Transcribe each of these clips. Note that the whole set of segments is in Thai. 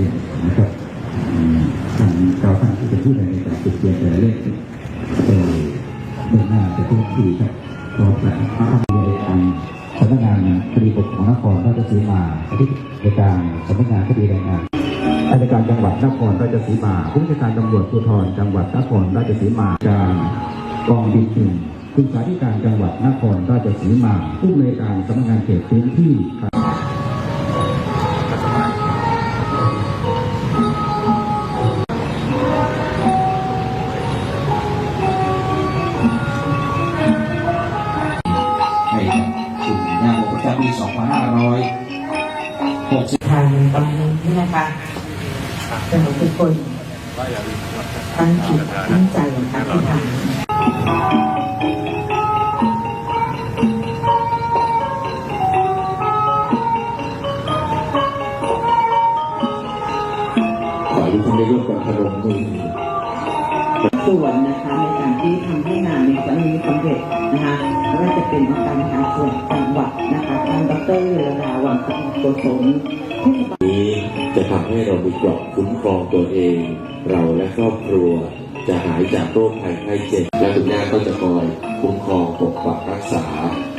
เรียนนะครับท่านเจ้าท่านที่จะพูดในการติดเตียนแต่ละเรื่องเออเดินหน้าจะพูดที่ครับรอแต่พระธรรมในการสำนักงานคดีปกครองนครราชสีมาที่ในการสำนักงานคดีแรงงานอายการจังหวัดนครราชสีมาผู้บัญชาการตำรวจภูธรจังหวัดนครราชสีมาการกองบินหนึ่งคุณสาธิการจังหวัดนครราชสีมาผู้ในการสำนักงานเขตพื้นที่ 2560ทางตอนนี้นะคะจะให้ทุกคนตั้งจิตตั้งใจนะคะที่ทำขอให้ทุกท่านได้ร่วมกันพนมมือส่วนนะคะในการที่ทำให้งานในครั้งนี้สำเร็จนะคะไม่ว่าจะเป็นองค์การบริหารส่วนจังหวัด ดรระดาวันโกศลนี้จะทำให้เรามีเกราะคุ้มครองตัวเอง เราและครอบครัวจะหายจากโรคภัยไข้เจ็บ และคุณย่าก็จะคอยคุ้มครองปกปักรักษา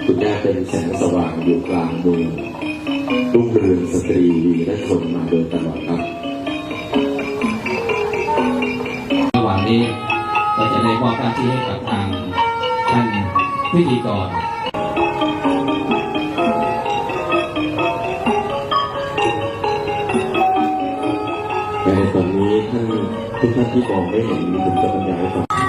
คุณย่าเป็นแสงสว่างอยู่กลางเมืองรุ่งเรืองสตรีวีและชนมาโดยตลอดครับระหว่างนี้เราจะได้มอบหน้าที่ให้กับทางท่านพิธีกร ในตอนนี้ท่านทุกท่านที่มองไม่เห็นผมจะบรรยายให้ฟัง